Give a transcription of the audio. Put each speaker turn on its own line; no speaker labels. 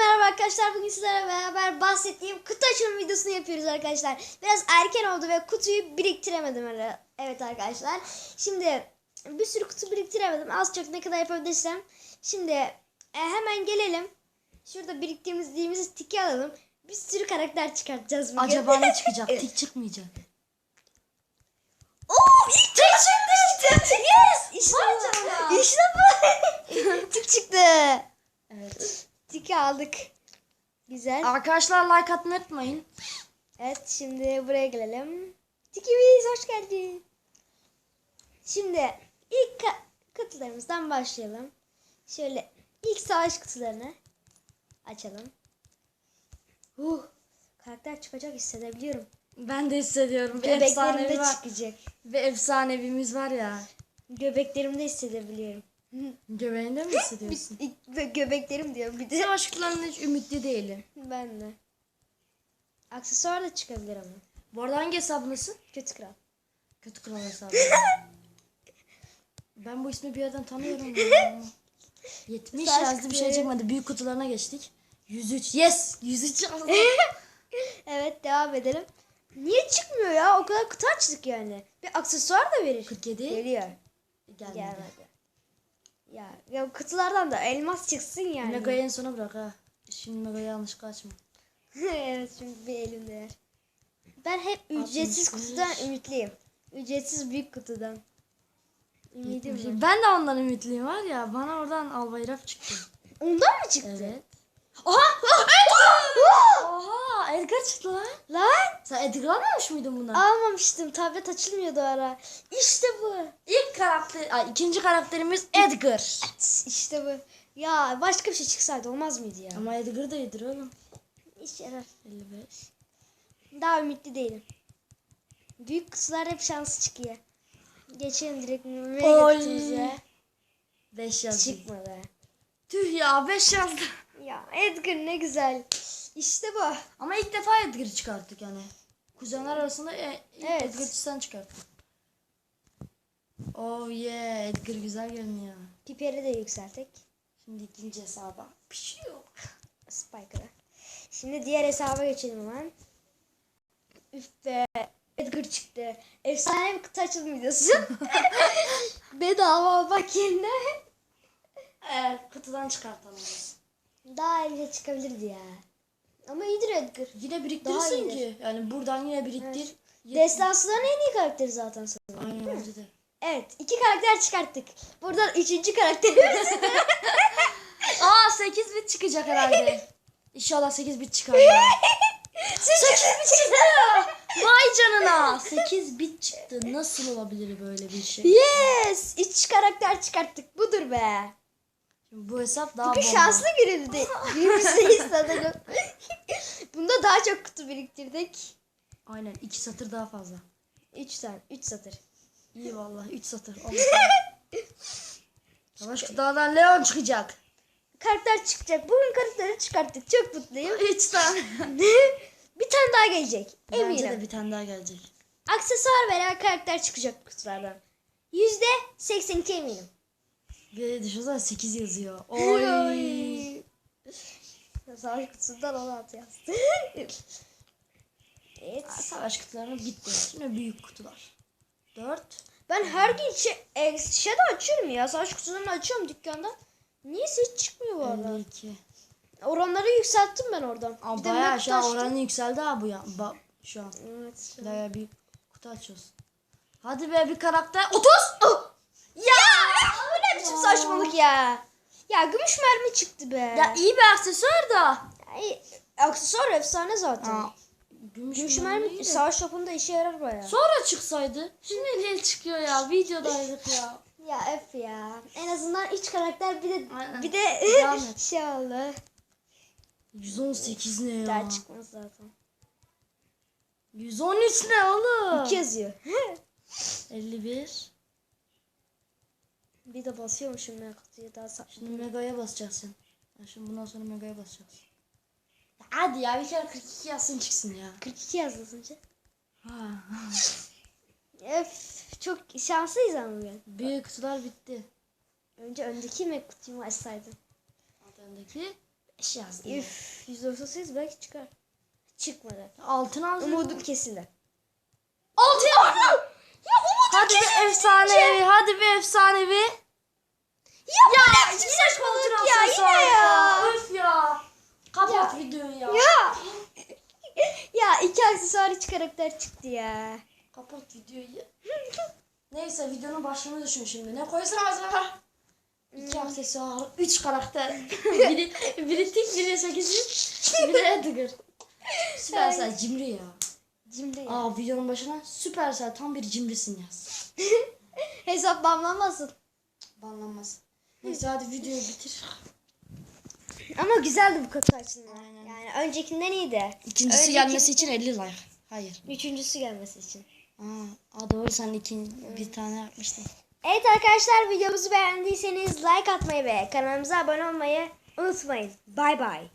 merhaba arkadaşlar. Bugün sizlerle beraber bahsettiğim kutu açılım videosunu yapıyoruz arkadaşlar. Biraz erken oldu ve kutuyu biriktiremedim. Evet arkadaşlar. Şimdi bir sürü kutu biriktiremedim. Az çok ne kadar yapabilirsem. Şimdi e, hemen gelelim. Şurada biriktirdiğimiz tiki alalım. Bir sürü karakter çıkartacağız bugün.
Acaba ne çıkacak? Tik çıkmayacak.
Oo ilk tik çıktı. Yes. İşte bu. İşte bu. tik çıktı.
Evet.
Tiki aldık. Güzel.
Arkadaşlar like atmayı unutmayın.
Evet şimdi buraya gelelim. Tikimiz hoş geldin. Şimdi ilk kutularımızdan başlayalım. Şöyle ilk savaş kutularını açalım. Uh, karakter çıkacak hissedebiliyorum.
Ben de hissediyorum. Bir
Göbeklerimde
efsanevi var.
çıkacak.
Bir efsanevimiz var ya.
Göbeklerimde hissedebiliyorum.
Göbeğinde mi hissediyorsun?
İlk- Göbeklerim diyor bir de.
Savaş kutularından hiç ümitli değilim.
Ben de. Aksesuar da çıkabilir ama.
Bu arada hangi hesabındasın?
Kötü kral.
Kötü kral hesabı. ben bu ismi bir yerden tanıyorum. ya. 70
Savaş
yazdı bir şey çıkmadı. Büyük kutularına geçtik. 103. Yes! 103 aldım.
Evet devam edelim. Niye çıkmıyor ya? O kadar kutu açtık yani. Bir aksesuar da verir.
47.
Geliyor.
Gelmedi.
Gelmedi. Ya, ya kutulardan da elmas çıksın yani.
Mega'yı en sona bırak ha. Şimdi Mega'yı yanlışlıkla açma.
evet şimdi bir elimde yer. Ben hep ücretsiz
65.
kutudan ümitliyim. Ücretsiz büyük kutudan. Ümidim var.
Ben de ondan ümitliyim var ya. Bana oradan albayrak çıktı.
Ondan mı çıktı?
Evet.
Oha!
Oha Edgar çıktı lan.
Lan
Sen Edgar almamış mıydın bundan?
almamıştım. Tablet açılmıyordu ara. İşte bu.
İlk karakter, ay, ikinci karakterimiz Edgar.
İşte bu. Ya başka bir şey çıksaydı olmaz mıydı ya?
Ama Edgar da iyidir oğlum.
İş yarar.
55.
Daha ümitli değilim. Büyük kutular hep şansı çıkıyor. Geçelim direkt mega
Oy.
kutumuza.
5 yazdı.
Çıkmadı.
Tüh ya 5 yazdı.
Ya Edgar ne güzel. İşte bu.
Ama ilk defa Edgar'ı çıkarttık yani. Kuzenler arasında e, ilk
Evet.
Edgar'ı sen çıkarttın. Oh yeah Edgar güzel görünüyor.
Piperi de yükselttik.
Şimdi ikinci hesaba. Pişiyor.
Spiker'a. Şimdi diğer hesaba geçelim hemen. Üf be. Edgar çıktı. Efsane bir kutu açılım videosu. Bedava almak yerine.
Evet kutudan çıkartalım.
Daha iyi çıkabilirdi ya. Ama iyidir Edgar.
Yine biriktirirsin ki. Yani buradan yine biriktir. Yet-
Destansıların en iyi karakteri zaten sanırım.
Aynen bence de.
Evet. iki karakter çıkarttık. Buradan üçüncü karakterimiz.
Aa 8 bit çıkacak herhalde. İnşallah 8 bit çıkar. ya.
8 mi çıktı?
Vay canına. 8 bit çıktı. Nasıl olabilir böyle bir şey?
Yes. Üç karakter çıkarttık. Budur be.
Şimdi bu hesap daha
Bugün
bomba.
şanslı günümüzde. Günümüzdeyiz sanırım. Bunda daha çok kutu biriktirdik.
Aynen 2 satır daha fazla.
Üç tane. Üç satır.
İyi vallahi 3 satır. Savaş kutulardan Leon çıkacak.
Karakter çıkacak. Bugün karakteri çıkarttık. Çok mutluyum.
3 tane.
bir tane daha gelecek.
Bence
Eminim.
de bir tane daha gelecek.
Aksesuar veren karakter çıkacak kutulardan. Yüzde 82 eminim.
Bir düşünsene 8 yazıyor. Oy.
Savaş kutusundan 16 yazdı. evet.
Savaş kutuları bitti. Şimdi büyük kutular. 4.
Ben her gün şey, e, Shadow açıyorum ya. Savaş kutularını açıyorum dükkanda. Niyeyse hiç çıkmıyor bu arada.
52.
Oranları yükselttim ben oradan.
Aa,
Bir
bayağı şu an oranı yükseldi ha bu ya. Ba şu an.
Evet.
Bayağı bir kutu açıyoruz. Hadi be bir karakter. 30.
Oh! Ya! Bu ne biçim saçmalık ya? Ya gümüş mermi çıktı be.
Ya iyi bir aksesuar da.
Ay, aksesuar efsane zaten.
Aa, gümüş,
Gümüş
mermi
mermi savaş topunda işe yarar baya.
Sonra çıksaydı. Şimdi el çıkıyor ya. Videodaydık ya.
Ya F ya. En azından iç karakter bir de
Aynen.
bir de şey oldu.
118 ne ya?
Daha çıkmaz zaten.
113 ne oğlum?
2 yazıyor.
51.
bir de basıyormuşum ya kutuya daha sa-
Şimdi Mega'ya basacaksın. Ya şimdi bundan sonra Mega'ya basacaksın. Hadi ya bir kere 42 yazsın çıksın ya.
42 yazdı az önce.
Ha.
Öf, çok şanslıyız ama bugün.
Büyük kutular bitti.
Önce öndeki mi kutuyu açsaydın?
Öndeki 5 yazdı. ya.
Üf 198 belki çıkar. Çıkmadı.
Altın aldım.
Umudum kesildi.
Altı yazdı.
Ya
Hadi bir efsanevi. Hadi bir efsanevi.
Ya,
Ya
ya
yine
saçmalık
koltuğun
ya yine ya.
Öf ya. Kapat videoyu ya.
Ya. ya iki aksesuarı karakter çıktı ya.
Kapat videoyu. Neyse videonun başlığını düşün şimdi. Ne koysam acaba? İki aksesuar, üç karakter. biri, biri tik, biri sekiz, biri Edgar. Süpersel cimri ya.
Cimri.
Aa videonun başına Süpersel tam bir cimrisin yaz.
Hesap banlanmasın.
Banlanmaz. Neyse hadi videoyu bitir.
Ama güzeldi bu kutu açılımı.
Aynen.
Yani öncekinden iyiydi.
İkincisi
Önceki-
gelmesi için 50 like. Hayır.
Üçüncüsü gelmesi için.
Aa, aa doğru sen ikin bir tane yapmıştın.
Evet arkadaşlar videomuzu beğendiyseniz like atmayı ve kanalımıza abone olmayı unutmayın. Bay bay.